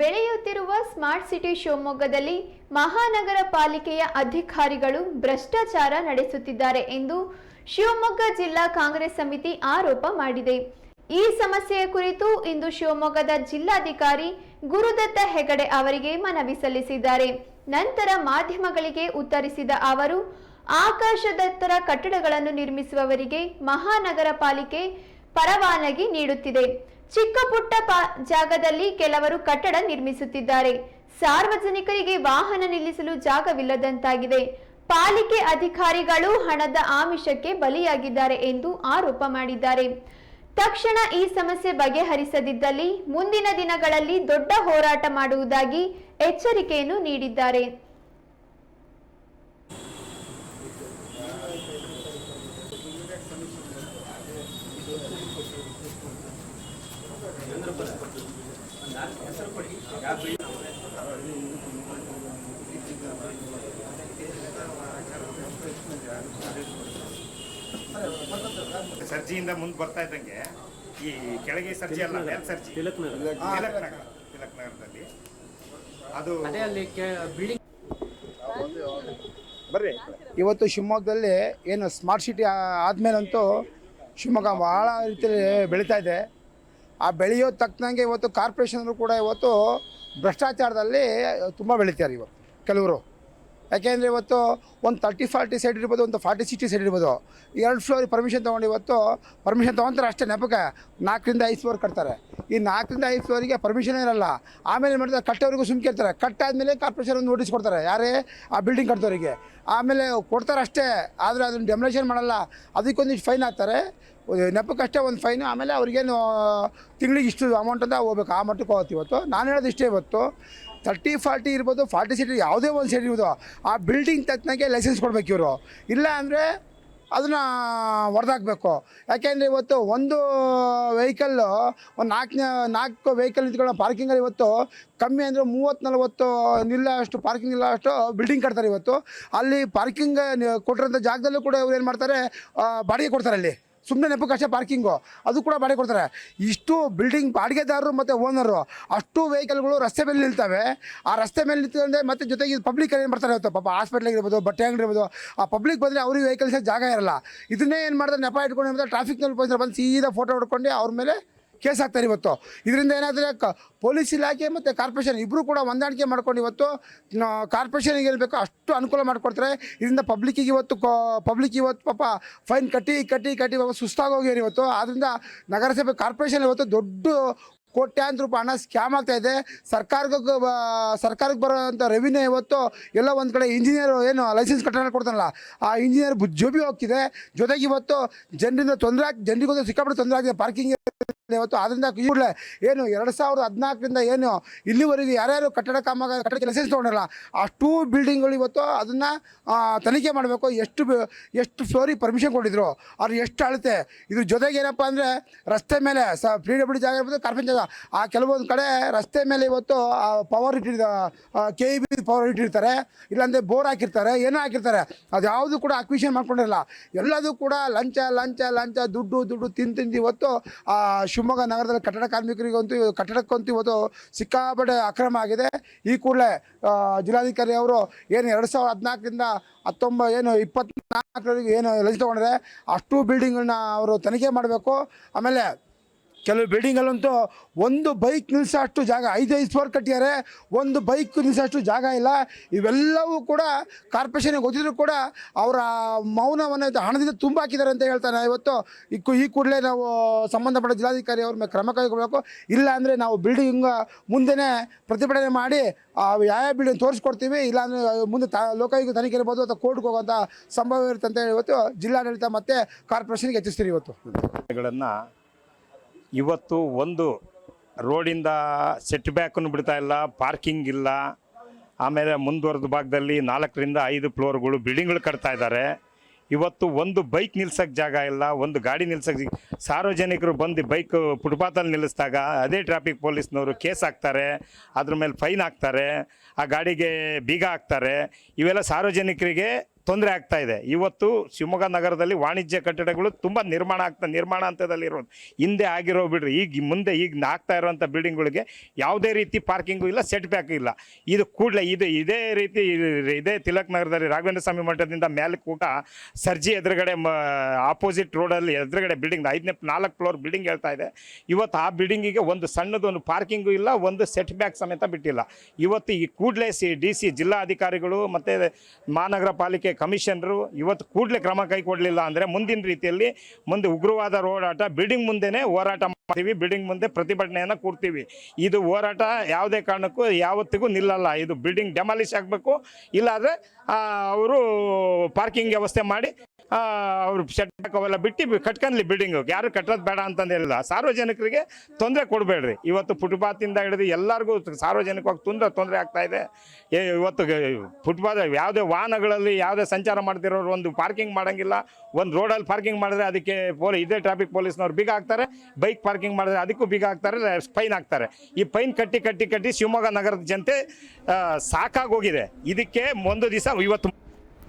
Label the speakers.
Speaker 1: ಬೆಳೆಯುತ್ತಿರುವ smart city ಶಿವಮೊಗ್ಗದಲ್ಲಿ ಮಹಾನಗರ ಪಾಲಿಕೆಯ ಅಧಿಕಾರಿಗಳು ಭ್ರಷ್ಟಾಚಾರ ನಡೆಸುತ್ತಿದ್ದಾರೆ ಎಂದು ಶಿವಮೊಗ್ಗ ಜಿಲ್ಲಾ ಕಾಂಗ್ರೆಸ್ ಸಮಿತಿ ಆರೋಪ ಮಾಡಿದೆ. ಈ ಸಮಸ್ಯೆಯ ಕುರಿತು ಇಂದು ಶಿವಮೊಗ್ಗದ ಜಿಲ್ಲಾಧಿಕಾರಿ ಗುರುದತ್ತ ಹೆಗಡೆ ಅವರಿಗೆ ಮನವಿ ಸಲ್ಲಿಸಿದ್ದಾರೆ. ನಂತರ ಮಾಧ್ಯಮಗಳಿಗೆ ಉತ್ತರಿಸಿದ ಅವರು, ಆಕಾಶದತ್ತರ ಕಟ್ಟಡಗಳನ್ನು ನಿರ್ಮಿಸುವವರಿಗೆ ಮಹಾನಗರ ಪಾಲಿಕೆ ಪರವಾನಗಿ ನೀಡುತ್ತಿದೆ. ಚಿಕ್ಕ ಪುಟ್ಟ ಜಾಗದಲ್ಲಿ ಕೆಲವರು ಕಟ್ಟಡ ನಿರ್ಮಿಸುತ್ತಿದ್ದಾರೆ. ಸಾರ್ವಜನಿಕರಿಗೆ ವಾಹನ ನಿಲ್ಲಿಸಲು ಜಾಗವಿಲ್ಲದಂತಾಗಿದೆ. ಪಾಲಿಕೆ ಅಧಿಕಾರಿಗಳು ಹಣದ ಆಮಿಷಕ್ಕೆ ಬಲಿಯಾಗಿದ್ದಾರೆ ಎಂದು ಆರೋಪ ಮಾಡಿದ್ದಾರೆ. ತಕ್ಷಣ ಈ ಸಮಸ್ಯೆ ಬಗೆಹರಿಸದಿದ್ದಲ್ಲಿ ಮುಂದಿನ ದಿನಗಳಲ್ಲಿ ದೊಡ್ಡ ಹೋರಾಟ ಮಾಡುವುದಾಗಿ ಎಚ್ಚರಿಕೆಯನ್ನು ನೀಡಿದ್ದಾರೆ.
Speaker 2: ಸರ್ಜಿಯಿಂದ ಮುಂದೆ ಬರ್ತಾ ಇದ್ದಂಗೆ ಈ ಕೆಳಗೆ ಸರ್ಜಿ ಅಲ್ಲ ಮೇಲ್ ಸರ್ಜಿ.
Speaker 3: ತಿಲಕ್ ನಗರ
Speaker 2: ತಿಲಕ್ ನಗರ ತಿಲಕ್ ನಗರದಲ್ಲಿ ಅದು
Speaker 3: ಅದೇ ಅಲ್ಲಿ ಬಿಲ್ಡಿಂಗ್
Speaker 2: ಬರ್ರಿ.
Speaker 4: ಇವತ್ತು ಶಿವಮೊಗ್ಗದಲ್ಲಿ ಏನು ಸ್ಮಾರ್ಟ್ ಸಿಟಿ ಆದಮೇಲಂತೂ ಶಿವಮೊಗ್ಗ ಭಾಳ ರೀತಿಯಲ್ಲಿ ಬೆಳೀತಾ ಇದೆ. ಆ ಬೆಳೆಯೋ ತಕ್ಕನಂಗೆ ಇವತ್ತು ಕಾರ್ಪೊರೇಷನ್ ಕೂಡ ಇವತ್ತು ಭ್ರಷ್ಟಾಚಾರದಲ್ಲಿ ತುಂಬ ಬೆಳೀತಾರೆ ಇವತ್ತು ಕೆಲವರು. ಯಾಕೆಂದರೆ ಇವತ್ತು ಒಂದು ತರ್ಟಿ ಫಾರ್ಟಿ ಸೈಡ್ ಇರ್ಬೋದು, ಒಂದು ಫಾರ್ಟಿ ಸಿಕ್ಸ್ಟಿ ಸೈಡ್ ಇರ್ಬೋದು. ಎರಡು ಫ್ಲೋರ್ ಪರ್ಮಿಷನ್ ತೊಗೊಂಡು ಇವತ್ತು ಪರ್ಮಿಷನ್ ತೊಗೊಂತಾರೆ ಅಷ್ಟೇ ನೆಪಕ್ಕೆ. ನಾಲ್ಕರಿಂದ ಐದು ಫ್ಲೋರ್ ಕಟ್ತಾರೆ. ಈ ನಾಲ್ಕರಿಂದ ಐದು ಫ್ಲೋರಿಗೆ ಪರ್ಮಿಷನ್ ಇರಲ್ಲ. ಆಮೇಲೆ ಮಾಡ್ತಾರೆ, ಕಟ್ಟೋರಿಗೂ ಸುಮ್ಕೆ ಇರ್ತಾರೆ. ಕಟ್ಟಾದ್ಮೇಲೆ ಕಾರ್ಪೊರೇಷನ್ ಒಂದು ನೋಟಿಸ್ ಕೊಡ್ತಾರೆ. ಯಾರೇ? ಆ ಬಿಲ್ಡಿಂಗ್ ಕಟ್ಟೋರಿಗೆ ಆಮೇಲೆ ಕೊಡ್ತಾರೆ ಅಷ್ಟೇ. ಆದರೆ ಅದನ್ನು ಡೆಮೊಲೇಷನ್ ಮಾಡಲ್ಲ. ಅದಕ್ಕೊಂದಿಷ್ಟು ಫೈನ್ ಹಾಕ್ತಾರೆ. ನೆಪಕ್ಕಷ್ಟೇ ಒಂದು ಫೈನ್ ಆಮೇಲೆ ಅವ್ರಿಗೇನು, ತಿಂಗಳಿಗೆ ಇಷ್ಟು ಅಮೌಂಟ್ ಅಂತ ಹೋಗ್ಬೇಕು. ಆ ಮಟ್ಟಕ್ಕೆ ಹೋಗುತ್ತೆ ಇವತ್ತು. ನಾನು ಹೇಳೋದು ಇಷ್ಟೇ ಇವತ್ತು. ತರ್ಟಿ ಫಾರ್ಟಿ ಇರ್ಬೋದು ಫಾರ್ಟಿ ಸೀಟ್ ಯಾವುದೇ ಒಂದು ಸೀಟ್ ಇರ್ಬೋದು, ಆ ಬಿಲ್ಡಿಂಗ್ ತಕ್ಕನಾಗೆ ಲೈಸೆನ್ಸ್ ಕೊಡಬೇಕು ಇವರು. ಇಲ್ಲ ಅಂದರೆ ಅದನ್ನು ಹೊಡೆದಾಕಬೇಕು. ಯಾಕೆಂದರೆ ಇವತ್ತು ಒಂದು ವೆಹಿಕಲ್ಲು ಒಂದು ನಾಲ್ಕು ನಾಲ್ಕು ವೆಹಿಕಲ್ ನಿಂತ್ಕೊಳ್ಳೋ ಪಾರ್ಕಿಂಗಲ್ಲಿ ಇವತ್ತು ಕಮ್ಮಿ ಅಂದರೆ ಮೂವತ್ತು, ನಲ್ವತ್ತು ನಿಲ್ಲ ಅಷ್ಟು ಪಾರ್ಕಿಂಗ್ ಇಲ್ಲ ಅಷ್ಟು ಬಿಲ್ಡಿಂಗ್ ಕಟ್ತಾರೆ ಇವತ್ತು. ಅಲ್ಲಿ ಪಾರ್ಕಿಂಗ್ ಕೊಟ್ಟಿರೋಂಥ ಜಾಗದಲ್ಲೂ ಕೂಡ ಇವ್ರು ಏನು ಮಾಡ್ತಾರೆ ಬಾಡಿಗೆ ಕೊಡ್ತಾರೆ ಅಲ್ಲಿ. ಸುಮ್ಮನೆ ನೆಪಕ್ಕಷ್ಟೇ ಪಾರ್ಕಿಂಗು ಅದು ಕೂಡ ಬಾಡಿಗೆ ಕೊಡ್ತಾರೆ. ಇಷ್ಟು ಬಿಲ್ಡಿಂಗ್ ಬಾಡಿಗೆದಾರರು ಮತ್ತು ಓನರು ಅಷ್ಟು ವೆಹಿಕಲ್ಗಳು ರಸ್ತೆ ಮೇಲೆ ನಿಲ್ತವೆ. ಆ ರಸ್ತೆ ಮೇಲೆ ನಿಂತ್ಕೊಂಡೆ ಮತ್ತು ಜೊತೆಗೆ ಪಬ್ಲಿಕ್ ಏನು ಮಾಡ್ತಾರೆ ಇವತ್ತು ಪಾಪ ಹಾಸ್ಪಿಟ್ಲ್ ಇರ್ಬೋದು ಬಟ್ಟೆ ಅಂಗಡಿ ಇರ್ಬೋದು ಆ ಪಬ್ಲಿಕ್ ಬಂದರೆ ಅವ್ರಿಗೆ ವೆಹಿಕಲ್ಸ್ ಜಾಗ ಇರಲ್ಲ. ಇದನ್ನೇ ಏನು ಮಾಡ್ತಾರೆ? ನೆಪ ಇಟ್ಕೊಂಡು ಟ್ರಾಫಿಕ್ನಲ್ಲಿ ಪೊಲೀಸರು ಬಂದು ಸೀದಾ ಫೋಟೋ ಹೊಡ್ಕೊಂಡು ಅವ್ರ ಮೇಲೆ ಕೇಸ್ ಹಾಕ್ತಾರೆ ಇವತ್ತು. ಇದರಿಂದ ಏನಾದರೆ ಕ ಪೊಲೀಸ್ ಇಲಾಖೆ ಮತ್ತು ಕಾರ್ಪೊರೇಷನ್ ಇಬ್ಬರು ಕೂಡ ಹೊಂದಾಣಿಕೆ ಮಾಡ್ಕೊಂಡು ಇವತ್ತು ಕಾರ್ಪೊರೇಷನ್ಗೆ ಗೆಲ್ಬೇಕು ಅಷ್ಟು ಅನುಕೂಲ ಮಾಡಿಕೊಡ್ತಾರೆ. ಇದರಿಂದ ಪಬ್ಲಿಕ್ಕಿಗೆ ಇವತ್ತು ಪಬ್ಲಿಕ್ ಇವತ್ತು ಪಾಪ ಫೈನ್ ಕಟ್ಟಿ ಕಟ್ಟಿ ಕಟ್ಟಿ ಪಾಪ ಸುಸ್ತಾಗೋಗ್ಯಾರ ಇವತ್ತು. ಆದ್ದರಿಂದ ನಗರಸಭೆ ಕಾರ್ಪೊರೇಷನ್ ಇವತ್ತು ದೊಡ್ಡ ಕೋಟ್ಯಾಂತರ ರೂಪಾಯಿ ಹಣ ಸ್ಕ್ಯಾಮ್ ಆಗ್ತಾ ಇದೆ. ಸರ್ಕಾರಕ್ಕೆ ಸರ್ಕಾರಕ್ಕೆ ಬರೋಂಥ ರೆವಿನ್ಯೂ ಇವತ್ತು ಎಲ್ಲ ಒಂದು ಕಡೆ ಇಂಜಿನಿಯರ್ ಏನು ಲೈಸೆನ್ಸ್ ಕಟ್ಟಡ ಕೊಡ್ತಾನಲ್ಲ ಆ ಇಂಜಿನಿಯರ್ ಜೋಬಿ ಹೋಗ್ತಿದೆ. ಜೊತೆಗೆ ಇವತ್ತು ಜನರಿಂದ ತೊಂದರೆ ಆಗಿ ಜನರಿಗೊಂದು ಸಿಕ್ಕಾಪಟ್ಟೆ ತೊಂದರೆ ಆಗಿದೆ. ಪಾರ್ಕಿಂಗ್ ಇವತ್ತು ಅದರಿಂದ ಕೂಡಲೇ ಏನು ಎರಡು ಸಾವಿರದ ಹದಿನಾಲ್ಕರಿಂದ ಏನು ಇಲ್ಲಿವರೆಗೂ ಯಾರ್ಯಾರು ಕಟ್ಟಡ ಕಾಮಗಾರಿ ಕಟ್ಟಡ ಲೈಸೆನ್ಸ್ ತೊಗೊಂಡಿಲ್ಲ ಅಷ್ಟು ಬಿಲ್ಡಿಂಗ್ಗಳು ಇವತ್ತು ಅದನ್ನು ತನಿಖೆ ಮಾಡಬೇಕು. ಎಷ್ಟು ಎಷ್ಟು ಫ್ಲೋರಿ ಪರ್ಮಿಷನ್ ಕೊಟ್ಟಿದ್ರು ಅವ್ರು ಎಷ್ಟು ಅಳತೆ. ಇದ್ರ ಜೊತೆಗೆ ಏನಪ್ಪ ಅಂದರೆ ರಸ್ತೆ ಮೇಲೆ ಸ ಪಿ ಡಬ್ಲ್ಯೂ ಜಾಗ ಇರ್ಬೋದು ಕಾರ್ಪೆನ್ ಜಾಗ. ಆ ಕೆಲವೊಂದು ಕಡೆ ರಸ್ತೆ ಮೇಲೆ ಇವತ್ತು ಪವರ್ ಇಟ್ಟಿದ ಕೆ ಇ ಬಿ ಪವರ್ ಇಟ್ಟಿರ್ತಾರೆ ಇಲ್ಲಾಂದರೆ ಬೋರ್ ಹಾಕಿರ್ತಾರೆ, ಏನೋ ಹಾಕಿರ್ತಾರೆ. ಅದು ಯಾವುದು ಕೂಡ ಅಕ್ವಿಷನ್ ಮಾಡ್ಕೊಂಡಿರಲ್ಲ. ಎಲ್ಲದೂ ಕೂಡ ಲಂಚ ಲಂಚ ಲಂಚ, ದುಡ್ಡು ದುಡ್ಡು ತಿಂದು ತಿಂದು ಇವತ್ತು ಶಿವಮೊಗ್ಗ ನಗರದಲ್ಲಿ ಕಟ್ಟಡ ಕಾರ್ಮಿಕರಿಗಂತೂ ಕಟ್ಟಡಕ್ಕಂತೂ ಇವತ್ತು ಸಿಕ್ಕಾಪಟ್ಟೆ ಅಕ್ರಮ ಆಗಿದೆ. ಈ ಕೂಡಲೇ ಜಿಲ್ಲಾಧಿಕಾರಿ ಅವರು ಏನು ಎರಡು ಸಾವಿರದ ಹದಿನಾಲ್ಕರಿಂದ ಹತ್ತೊಂಬ, ಏನು ಇಪ್ಪತ್ನಾಲ್ಕರವರೆಗೆ ಏನು ಲಜ್ ತೊಗೊಂಡ್ರೆ ಅಷ್ಟು ಬಿಲ್ಡಿಂಗ್ಗಳನ್ನ ಅವರು ತನಿಖೆ ಮಾಡಬೇಕು. ಆಮೇಲೆ ಕೆಲವು ಬಿಲ್ಡಿಂಗಲ್ಲಂತೂ ಒಂದು ಬೈಕ್ ನಿಲ್ಲಿಸೋಷ್ಟು ಜಾಗ, ಐದೈದು ಐದು ಫ್ಲೋರ್ ಕಟ್ಟಿದ್ದಾರೆ, ಒಂದು ಬೈಕ್ ನಿಲ್ಲಿಸೋಷ್ಟು ಜಾಗ ಇಲ್ಲ. ಇವೆಲ್ಲವೂ ಕೂಡ ಕಾರ್ಪೊರೇಷನ್ಗೆ ಗೊತ್ತಿದ್ರು ಕೂಡ ಅವರ ಮೌನವನ್ನು ಹಣದಿಂದ ತುಂಬ ಹಾಕಿದ್ದಾರೆ ಅಂತ ಹೇಳ್ತಾರೆ ಇವತ್ತು ಈ ಈ ಕೂಡಲೇ ನಾವು ಸಂಬಂಧಪಟ್ಟ ಜಿಲ್ಲಾಧಿಕಾರಿ ಅವ್ರ ಮೇಲೆ ಕ್ರಮ ಕೈಗೊಳ್ಳಬೇಕು ಇಲ್ಲ ಅಂದರೆ ನಾವು ಬಿಲ್ಡಿಂಗ್ ಮುಂದೆನೇ ಪ್ರತಿಭಟನೆ ಮಾಡಿ ಯಾವ ಬಿಲ್ಡಿಂಗ್ ತೋರಿಸ್ಕೊಡ್ತೀವಿ ಇಲ್ಲಾಂದರೆ ಮುಂದೆ ತ ಲೋಕಾಯುಕ್ತ ತನಿಖೆ ಇರ್ಬೋದು ಅಥವಾ ಕೋರ್ಟ್ಗೆ ಹೋಗುವಂಥ ಸಂಭವ ಇರುತ್ತೆ ಅಂತ ಹೇಳಿ ಇವತ್ತು ಜಿಲ್ಲಾಡಳಿತ ಮತ್ತು ಕಾರ್ಪೊರೇಷನ್ಗೆ ಹೆಚ್ಚಿಸ್ತೀರಿ ಇವತ್ತು.
Speaker 2: ಇವತ್ತು ಒಂದು ರೋಡಿಂದ ಸೆಟ್ ಬ್ಯಾಕನ್ನು ಬಿಡ್ತಾ ಇಲ್ಲ, ಪಾರ್ಕಿಂಗ್ ಇಲ್ಲ. ಆಮೇಲೆ ಮುಂದುವರೆದ ಭಾಗದಲ್ಲಿ ನಾಲ್ಕರಿಂದ ಐದು ಫ್ಲೋರ್ಗಳು ಬಿಲ್ಡಿಂಗ್ಗಳು ಕಟ್ತಾ ಇದ್ದಾರೆ. ಇವತ್ತು ಒಂದು ಬೈಕ್ ನಿಲ್ಸಕ್ಕೆ ಜಾಗ ಇಲ್ಲ, ಒಂದು ಗಾಡಿ ನಿಲ್ಸಕ್ಕೆ ಸಾರ್ವಜನಿಕರು ಬಂದು ಬೈಕ್ ಫುಟ್ಪಾತಲ್ಲಿ ನಿಲ್ಲಿಸಿದಾಗ ಅದೇ ಟ್ರಾಫಿಕ್ ಪೊಲೀಸ್ನವರು ಕೇಸ್ ಹಾಕ್ತಾರೆ, ಅದ್ರ ಮೇಲೆ ಫೈನ್ ಹಾಕ್ತಾರೆ, ಆ ಗಾಡಿಗೆ ಬೀಗ ಹಾಕ್ತಾರೆ. ಇವೆಲ್ಲ ಸಾರ್ವಜನಿಕರಿಗೆ ತೊಂದರೆ ಆಗ್ತಾ ಇದೆ. ಇವತ್ತು ಶಿವಮೊಗ್ಗ ನಗರದಲ್ಲಿ ವಾಣಿಜ್ಯ ಕಟ್ಟಡಗಳು ತುಂಬ ನಿರ್ಮಾಣ ಆಗ್ತಾ, ನಿರ್ಮಾಣ ಹಂತದಲ್ಲಿ ಇರೋದು. ಹಿಂದೆ ಆಗಿರೋ ಬಿಡ್ರಿ, ಈಗ ಮುಂದೆ ಈಗ ಆಗ್ತಾ ಇರೋವಂಥ ಬಿಲ್ಡಿಂಗ್ಗಳಿಗೆ ಯಾವುದೇ ರೀತಿ ಪಾರ್ಕಿಂಗು ಇಲ್ಲ, ಸೆಟ್ ಬ್ಯಾಕ್ ಇಲ್ಲ. ಇದು ಕೂಡಲೇ ಇದು ಇದೇ ರೀತಿ ಇದು- ತಿಲಕ್ ನಗರದಲ್ಲಿ ರಾಘವೇಂದ್ರ ಸ್ವಾಮಿ ಮಠದಿಂದ ಮೇಲೆ ಕೂಡ ಸರ್ಜಿ ಎದುರುಗಡೆ ಆಪೋಸಿಟ್ ರೋಡಲ್ಲಿ ಎದುರುಗಡೆ ಬಿಲ್ಡಿಂಗ್, ಐದನೇ, ನಾಲ್ಕು ಫ್ಲೋರ್ ಬಿಲ್ಡಿಂಗ್ ಹೇಳ್ತಾ ಇದೆ. ಇವತ್ತು ಆ ಬಿಲ್ಡಿಂಗಿಗೆ ಒಂದು ಸಣ್ಣದೊಂದು ಪಾರ್ಕಿಂಗು ಇಲ್ಲ, ಒಂದು ಸೆಟ್ ಬ್ಯಾಕ್ ಸಮೇತ ಬಿಟ್ಟಿಲ್ಲ. ಇವತ್ತು ಈ ಕೂಡಲೇ ಸಿ, ಡಿ ಸಿ ಜಿಲ್ಲಾಧಿಕಾರಿಗಳು ಮತ್ತು ಮಹಾನಗರ ಪಾಲಿಕೆ ಕಮಿಷನರು ಇವತ್ತು ಕೂಡಲೇ ಕ್ರಮ ಕೈಗೊಳ್ಳಲಿಲ್ಲ ಅಂದರೆ ಮುಂದಿನ ರೀತಿಯಲ್ಲಿ ಮುಂದೆ ಉಗ್ರವಾದ ಹೋರಾಟ ಬಿಲ್ಡಿಂಗ್ ಮುಂದೆನೇ ಹೋರಾಟ ಮಾಡ್ತೀವಿ ಬಿಲ್ಡಿಂಗ್ ಮುಂದೆ ಪ್ರತಿಭಟನೆಯನ್ನು ಕೂಡ್ತೀವಿ. ಇದು ಹೋರಾಟ ಯಾವುದೇ ಕಾರಣಕ್ಕೂ ಯಾವತ್ತಿಗೂ ನಿಲ್ಲಲ್ಲ. ಇದು ಬಿಲ್ಡಿಂಗ್ ಡೆಮಾಲಿಷ್ ಆಗಬೇಕು, ಇಲ್ಲಾದರೆ ಅವರು ಪಾರ್ಕಿಂಗ್ ವ್ಯವಸ್ಥೆ ಮಾಡಿ ಅವ್ರು ಶೆಡ್ ಅವೆಲ್ಲ ಬಿಟ್ಟು ಕಟ್ಕೊಂಡ್ಲಿ ಬಿಲ್ಡಿಂಗು ಯಾರು ಕಟ್ಟೋದು ಬೇಡ ಅಂತಂದೇಳಿಲ್ಲ ಸಾರ್ವಜನಿಕರಿಗೆ ತೊಂದರೆ ಕೊಡಬೇಡ್ರಿ. ಇವತ್ತು ಫುಟ್ಪಾತಿಂದ ಹಿಡಿದು ಎಲ್ಲರಿಗೂ ಸಾರ್ವಜನಿಕವಾಗಿ ತೊಂದರೆ ತೊಂದರೆ ಆಗ್ತಾ ಇದೆ. ಇವತ್ತು ಫುಟ್ಪಾತ್ ಯಾವುದೇ ವಾಹನಗಳಲ್ಲಿ ಯಾವುದೇ ಸಂಚಾರ ಮಾಡ್ತಿರೋರು ಒಂದು ಪಾರ್ಕಿಂಗ್ ಮಾಡೋಂಗಿಲ್ಲ. ಒಂದು ರೋಡಲ್ಲಿ ಪಾರ್ಕಿಂಗ್ ಮಾಡಿದ್ರೆ ಅದಕ್ಕೆ ಪೋಲಿ, ಇದೇ ಟ್ರಾಫಿಕ್ ಪೊಲೀಸ್ನವ್ರು ಬೀಗ ಆಗ್ತಾರೆ ಬೈಕ್ ಪಾರ್ಕಿಂಗ್ ಮಾಡಿದ್ರೆ ಅದಕ್ಕೂ ಬೀಗ ಹಾಕ್ತಾರೆ ಫೈನ್ ಹಾಕ್ತಾರೆ. ಈ ಫೈನ್ ಕಟ್ಟಿ ಕಟ್ಟಿ ಕಟ್ಟಿ ಶಿವಮೊಗ್ಗ ನಗರದ ಜನತೆ ಸಾಕಾಗೋಗಿದೆ ಇದಕ್ಕೆ ಒಂದು ದಿವಸ ಇವತ್ತು